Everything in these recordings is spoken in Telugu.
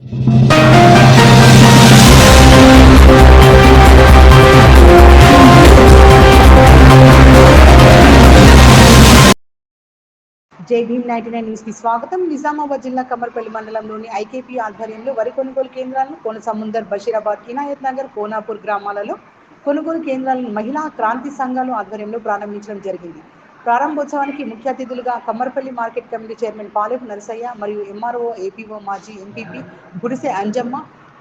జై భీమ్ నైన్టీ నైన్ న్యూస్కి స్వాగతం. నిజామాబాద్ జిల్లా కమర్పల్లి మండలంలోని ఐకేపీ ఆధ్వర్యంలో వరి కొనుగోలు కేంద్రాలను కోనసముందర్ బషీరాబాద్ కినాయత్ నగర్ కోనాపూర్ గ్రామాలలో కొనుగోలు కేంద్రాలను మహిళా క్రాంతి సంఘాలు ఆధ్వర్యంలో ప్రారంభించడం జరిగింది. ప్రారంభోత్సవానికి ముఖ్య అతిథులుగా Kammarpally market committee chairman Palepu Narasayya మరియు ఎంఆర్ఓ ఏపీఓ మాజీ MPP Gudise Anjamma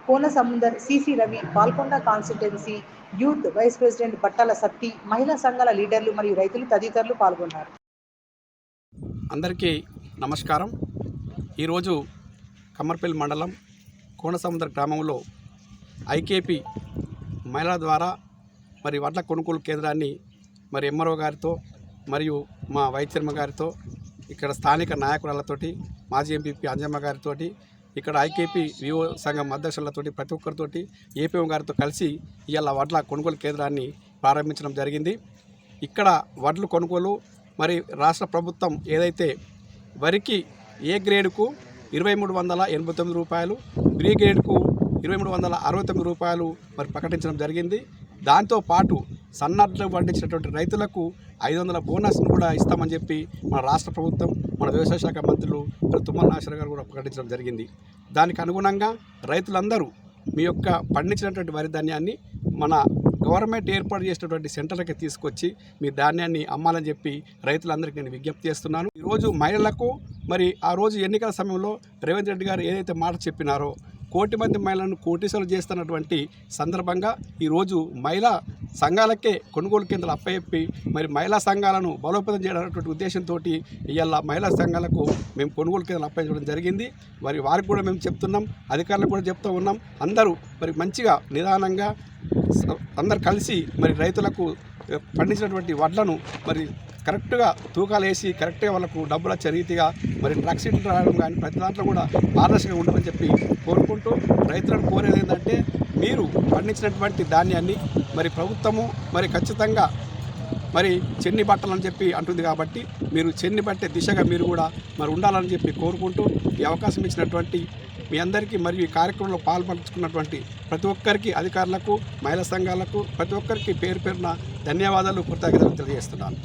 Kona Samundar CC Ravi Palkonda constituency youth vice president Battala Satti మహిళా సంఘాల లీడర్లు మరియు రైతులు తదితరులు పాల్గొన్నారు. అందరికీ నమస్కారం. ఈరోజు కమ్మర్పల్లి మండలం కోనసముద్ర గ్రామంలో ఐకేపీ మహిళల ద్వారా మరి వడ్ల కొనుగోలు కేంద్రాన్ని మరి ఎంఆర్ఓ గారితో మరియు మా వైద్యర్మ గారితో ఇక్కడ స్థానిక నాయకురాలతోటి మాజీ ఎంపీపీ అంజమ్మ గారితోటి ఇక్కడ ఐకేపీ వివో సంఘం అధ్యక్షులతోటి ప్రతి ఒక్కరితోటి ఏపీఎం గారితో కలిసి ఇవాళ వడ్ల కొనుగోలు కేంద్రాన్ని ప్రారంభించడం జరిగింది. ఇక్కడ వడ్లు కొనుగోలు మరి రాష్ట్ర ప్రభుత్వం ఏదైతే వరికి ఏ గ్రేడ్కు ఇరవై మూడు వందల ఎనభై తొమ్మిది రూపాయలు బి గ్రేడ్కు ఇరవై మూడు వందల అరవై తొమ్మిది రూపాయలు మరి ప్రకటించడం జరిగింది. దాంతో పాటు సన్నడ్లు పండించినటువంటి రైతులకు ఐదు వందల బోనస్ను కూడా ఇస్తామని చెప్పి మన రాష్ట్ర ప్రభుత్వం మన వ్యవసాయ శాఖ మంత్రులు మరి తుమ్మల గారు కూడా ప్రకటించడం జరిగింది. దానికి అనుగుణంగా రైతులందరూ మీ యొక్క పండించినటువంటి వరి ధాన్యాన్ని మన గవర్నమెంట్ ఏర్పాటు చేసినటువంటి సెంటర్లకి తీసుకొచ్చి మీ ధాన్యాన్ని అమ్మాలని చెప్పి రైతులందరికీ నేను విజ్ఞప్తి చేస్తున్నాను. ఈరోజు మహిళలకు మరి ఆ రోజు ఎన్నికల సమయంలో రేవంత్ రెడ్డి గారు ఏదైతే మాట చెప్పినారో కోటి మంది మహిళలను కోటీశ్వరులు చేస్తున్నటువంటి సందర్భంగా ఈరోజు మహిళా సంఘాలకే కొనుగోలు కేంద్రాలు అప్పచెప్పి మరి మహిళా సంఘాలను బలోపేతం చేయడానికి ఉద్దేశంతో ఇవాళ మహిళా సంఘాలకు మేము కొనుగోలు కేంద్రాలు అప్పయించడం జరిగింది. మరి వారికి కూడా మేము చెప్తున్నాం అధికారులకు కూడా చెప్తూ ఉన్నాం. అందరూ మరి మంచిగా నిదానంగా అందరు కలిసి మరి రైతులకు పండించినటువంటి వడ్లను మరి కరెక్ట్గా తూకాలు వేసి కరెక్ట్గా వాళ్ళకు డబ్బుల చరీతిగా మరి ట్రక్ సీట్లు రావడం కానీ ప్రతి దాంట్లో కూడా పారదర్శకంగా ఉండమని చెప్పి కోరుకుంటూ రైతులను కోరేది ఏంటంటే మీరు పండించినటువంటి ధాన్యాన్ని మరి ప్రభుత్వము మరి ఖచ్చితంగా మరి చెన్ని బట్టలని చెప్పి అంటుంది కాబట్టి మీరు చెన్ని బట్టే దిశగా మీరు కూడా మరి ఉండాలని చెప్పి కోరుకుంటూ ఈ అవకాశం ఇచ్చినటువంటి మీ అందరికీ మరియు ఈ కార్యక్రమంలో పాల్పంచుకున్నటువంటి ప్రతి ఒక్కరికి అధికారులకు మహిళా సంఘాలకు ప్రతి ఒక్కరికి పేరు పేరున ధన్యవాదాలు కృతజ్ఞతలు తెలియజేస్తున్నాను.